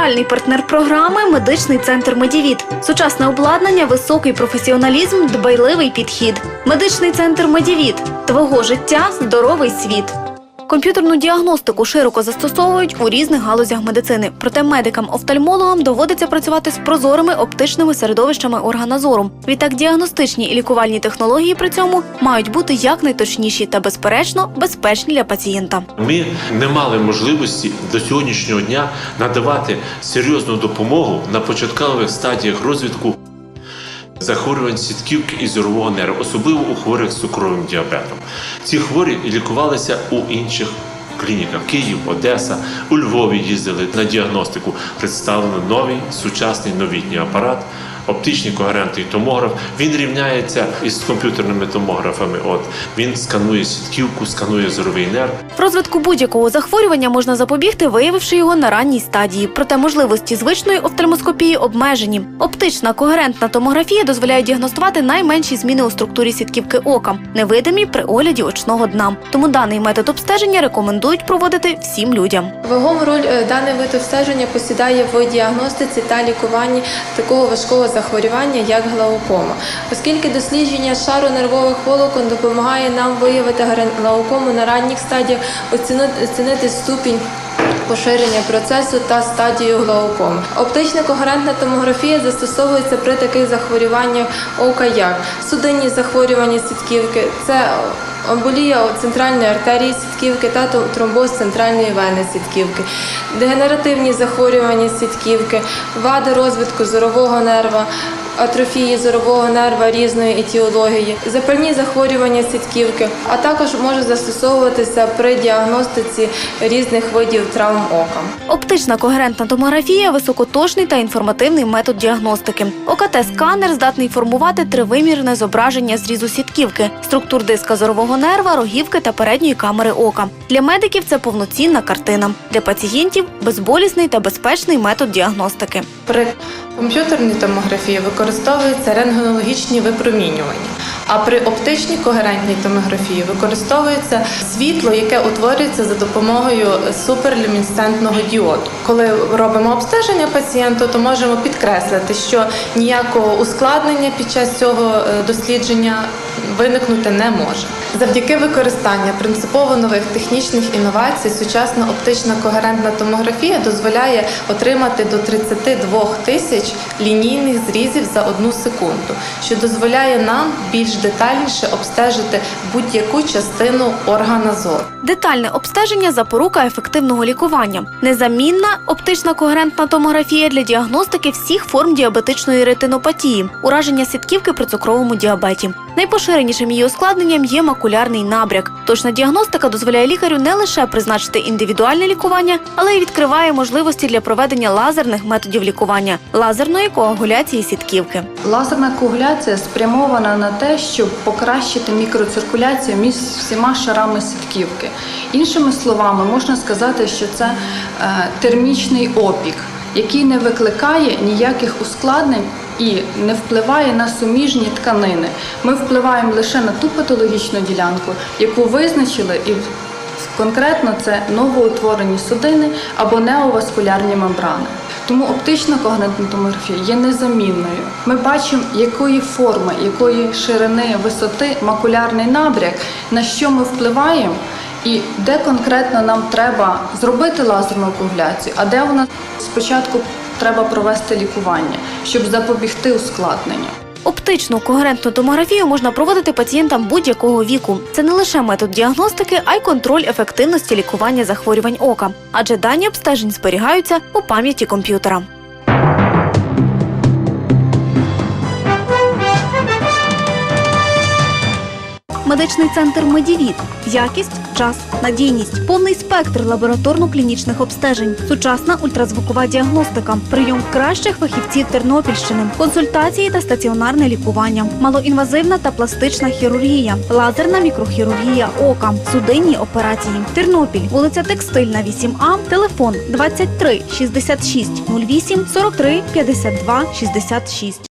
Генеральний партнер програми медичний центр Медівіт. Сучасне обладнання, високий професіоналізм, дбайливий підхід. Медичний центр Медівіт. Твого життя здоровий світ. Комп'ютерну діагностику широко застосовують у різних галузях медицини. Проте медикам-офтальмологам доводиться працювати з прозорими оптичними середовищами органозору. Відтак діагностичні і лікувальні технології при цьому мають бути якнайточніші та безперечно безпечні для пацієнта. Ми не мали можливості до сьогоднішнього дня надавати серйозну допомогу на початкових стадіях розвитку захворювань сітківки і зорового нерву, особливо у хворих з цукровим діабетом. Ці хворі лікувалися у інших клініках Київ, Одеса, у Львові їздили на діагностику. Представлено новий сучасний новітній апарат. Оптичний когерентний томограф він рівняється із комп'ютерними томографами. От він сканує сітківку, сканує зоровий нерв. Розвитку будь-якого захворювання можна запобігти, виявивши його на ранній стадії. Проте можливості звичної офтальмоскопії обмежені. Оптична когерентна томографія дозволяє діагностувати найменші зміни у структурі сітківки ока, невидимі при огляді очного дна. Тому даний метод обстеження рекомендують проводити всім людям. Вагому роль е, даний вид обстеження посідає в діагностиці та лікуванні такого важкого захворювання, як глаукома, оскільки дослідження шару нервових волокон допомагає нам виявити глаукому на ранніх стадіях, оцінити, ступінь. Поширення процесу та стадію глаукоми. Оптична когерентна томографія застосовується при таких захворюваннях ока, як судинні захворювання сітківки, це Емболія центральної артерії сітківки та тромбоз центральної вени сітківки, дегенеративні захворювання сітківки, вади розвитку зорового нерва, атрофії зорового нерва різної етіології, запальні захворювання сітківки, а також може застосовуватися при діагностиці різних видів травм ока. Оптична когерентна томографія високоточний та інформативний метод діагностики. ОКТ-сканер здатний формувати тривимірне зображення зрізу сітківки, структур диска зорового нерва, рогівки та передньої камери ока. Для медиків це повноцінна картина. Для пацієнтів безболісний та безпечний метод діагностики. При комп'ютерній томографії використовуються рентгенологічні випромінювання, а при оптичній когерентній томографії використовується світло, яке утворюється за допомогою суперлюмінесцентного діоду. Коли робимо обстеження пацієнту, то можемо підкреслити, що ніякого ускладнення під час цього е, дослідження виникнути не може. Завдяки використанню принципово нових технічних інновацій, сучасна оптична когерентна томографія дозволяє отримати до 32 тисяч лінійних зрізів за одну секунду, що дозволяє нам більш детальніше обстежити будь-яку частину органа зору. Детальне обстеження запорука ефективного лікування. Незамінна оптична когерентна томографія для діагностики всіх форм діабетичної ретинопатії, ураження сітківки при цукровому діабеті. Найпоширенішим її ускладненням є макулярний набряк. Точна діагностика дозволяє лікарю не лише призначити індивідуальне лікування, але й відкриває можливості для проведення лазерних методів лікування лазерної коагуляції сітківки. Лазерна коагуляція спрямована на те, щоб покращити мікроциркуляцію між всіма шарами сітківки. Іншими словами, можна сказати, що це е, термічний опік, який не викликає ніяких ускладнень і не впливає на суміжні тканини. Ми впливаємо лише на ту патологічну ділянку, яку визначили і Конкретно це новоутворені судини або неоваскулярні мембрани. Тому оптична когнитна томографія є незамінною. Ми бачимо, якої форми, якої ширини, висоти макулярний набряк, на що ми впливаємо, і де конкретно нам треба зробити лазерну коагуляцію, а де вона спочатку треба провести лікування, щоб запобігти ускладненню. Оптичну когерентну томографію можна проводити пацієнтам будь-якого віку. Це не лише метод діагностики, а й контроль ефективності лікування захворювань ока, адже дані обстежень зберігаються у пам'яті комп'ютера. Медичний центр Медівіт. Якість, час, надійність, повний спектр лабораторно-клінічних обстежень, сучасна ультразвукова діагностика, прийом кращих фахівців Тернопільщини, консультації та стаціонарне лікування, малоінвазивна та пластична хірургія, лазерна мікрохірургія ока, судинні операції. Тернопіль, вулиця Текстильна, 8А, телефон 23 66 08 43 52 66.